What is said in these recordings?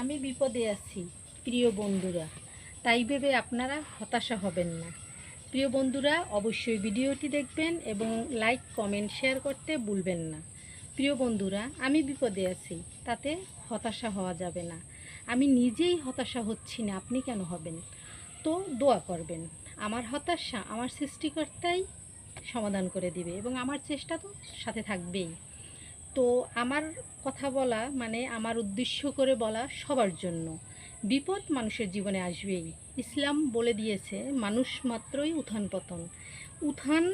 আমি বিপদে আছি, প্রিয় বন্ধুরা। তাই ভেবে আপনারা হতাশা হবেন না। প্রিয় বন্ধুরা, অবশ্যই ভিডিওটি দেখবেন এবং লাইক, কমেন্ট, শেয়ার করতে ভুলবেন না। প্রিয় বন্ধুরা, আমি বিপদে আছি, তাতে হতাশা হওয়া যাবে না। আমি নিজেই হতাশা হচ্ছি না, আপনি কেন হবেন? তো দোয়া করবেন, আমার হতাশা আমার সৃষ্টিকর্তাই সমাধান করে দিবে এবং আমার চেষ্টা তো সাথে থাকবেই। তো আমার কথা বলা মানে আমার উদ্দেশ্য করে বলা সবার জন্য। বিপদ মানুষের জীবনে আসবেই। ইসলাম বলে দিয়েছে, মানুষ মাত্রই উত্থান পতন। উত্থান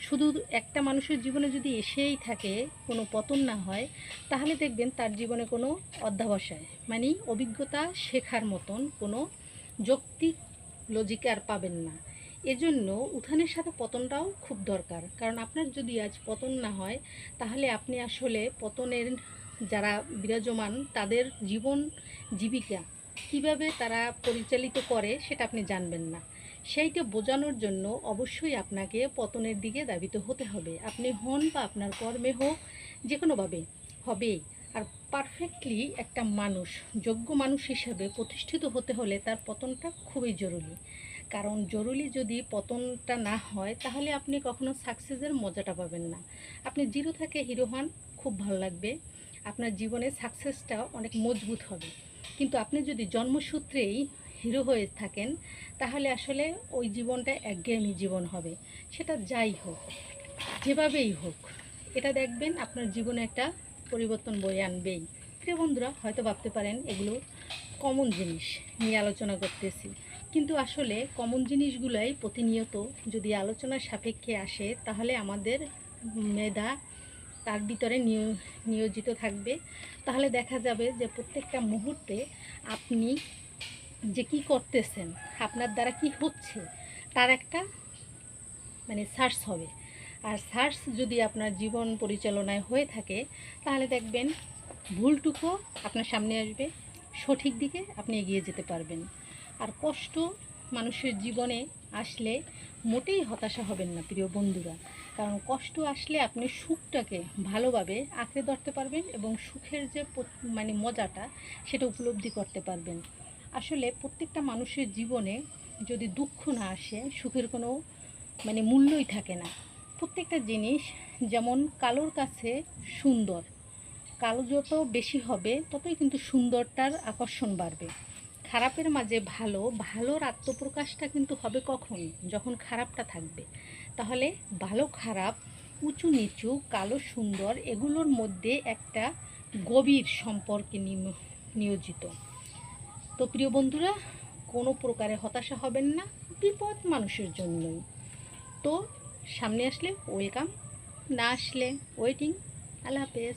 শুধু একটা মানুষের জীবনে যদি এসেই থাকে, কোনো পতন না হয়, তাহলে দেখবেন তার জীবনে কোনো অধ্যাবসায় মানে অভিজ্ঞতা শেখার মতন কোনো যৌক্তিক লজিক আর পাবেন না। এজন্য উত্থানের সাথে পতনটাও খুব দরকার। কারণ আপনার যদি আজ পতন না হয়, তাহলে আপনি আসলে পতনের যারা বিরাজমান, তাদের জীবন জীবিকা কীভাবে তারা পরিচালিত করে সেটা আপনি জানবেন না। সেইটা বোঝানোর জন্য অবশ্যই আপনাকে পতনের দিকে দাবিত হতে হবে। আপনি হন বা আপনার কর্মে হোক যে কোনোভাবে হবেই। আর পারফেক্টলি একটা মানুষ, যোগ্য মানুষ হিসাবে প্রতিষ্ঠিত হতে হলে তার পতনটা খুবই জরুরি। কারণ জরুরি যদি পতনটা না হয়, তাহলে আপনি কখনো সাকসেসের মজাটা পাবেন না। আপনি জিরো থেকে হিরো হন, খুব ভালো লাগবে। আপনার জীবনে সাকসেসটা অনেক মজবুত হবে। কিন্তু আপনি যদি জন্মসূত্রেই হিরো হয়ে থাকেন, তাহলে আসলে ওই জীবনটা একঘেয়েমি জীবন হবে। সেটা যাই হোক, যেভাবেই হোক, এটা দেখবেন আপনার জীবনে একটা পরিবর্তন বয়ে আনবেই। প্রিয় বন্ধুরা, হয়তো ভাবতে পারেন, এগুলো কমন জিনিস নিয়ে আলোচনা করতেছি। কিন্তু আসলে কমন জিনিসগুলাই প্রতিনিয়ত যদি আলোচনার সাপেক্ষে আসে, তাহলে আমাদের মেধা তার ভিতরে নিয়- নিয়োজিত থাকবে। তাহলে দেখা যাবে যে প্রত্যেকটা মুহূর্তে আপনি যে কি করতেছেন, আপনার দ্বারা কি হচ্ছে, তার একটা মানে সার্চ হবে। আর সার্চ যদি আপনার জীবন পরিচালনায় হয়ে থাকে, তাহলে দেখবেন ভুলটুকু আপনার সামনে আসবে, সঠিক দিকে আপনি এগিয়ে যেতে পারবেন। আর কষ্ট মানুষের জীবনে আসলে মোটেই হতাশা হবেন না, প্রিয় বন্ধুরা। কারণ কষ্ট আসলে আপনি সুখটাকে ভালোভাবে আঁকড়ে ধরতে পারবেন এবং সুখের যে মানে মজাটা, সেটা উপলব্ধি করতে পারবেন। আসলে প্রত্যেকটা মানুষের জীবনে যদি দুঃখ না আসে, সুখের কোনো মানে মূল্যই থাকে না। প্রত্যেকটা জিনিস যেমন কালোর কাছে সুন্দর, কালো যত বেশি হবে, ততই কিন্তু সুন্দরটার আকর্ষণ বাড়বে। খারাপের মাঝে ভালো, ভালোর আত্মপ্রকাশটা কিন্তু হবে কখন? যখন খারাপটা থাকবে। তাহলে ভালো, খারাপ, উঁচু, নিচু, কালো, সুন্দর এগুলোর মধ্যে একটা গভীর সম্পর্কে নিয়োজিত। তো প্রিয় বন্ধুরা, কোনো প্রকারে হতাশা হবেন না, বিপদ মানুষের জন্যই। তো সামনে আসলে ওয়েলকাম, না আসলে ওয়েটিং। আল্লাহ হাফেজ।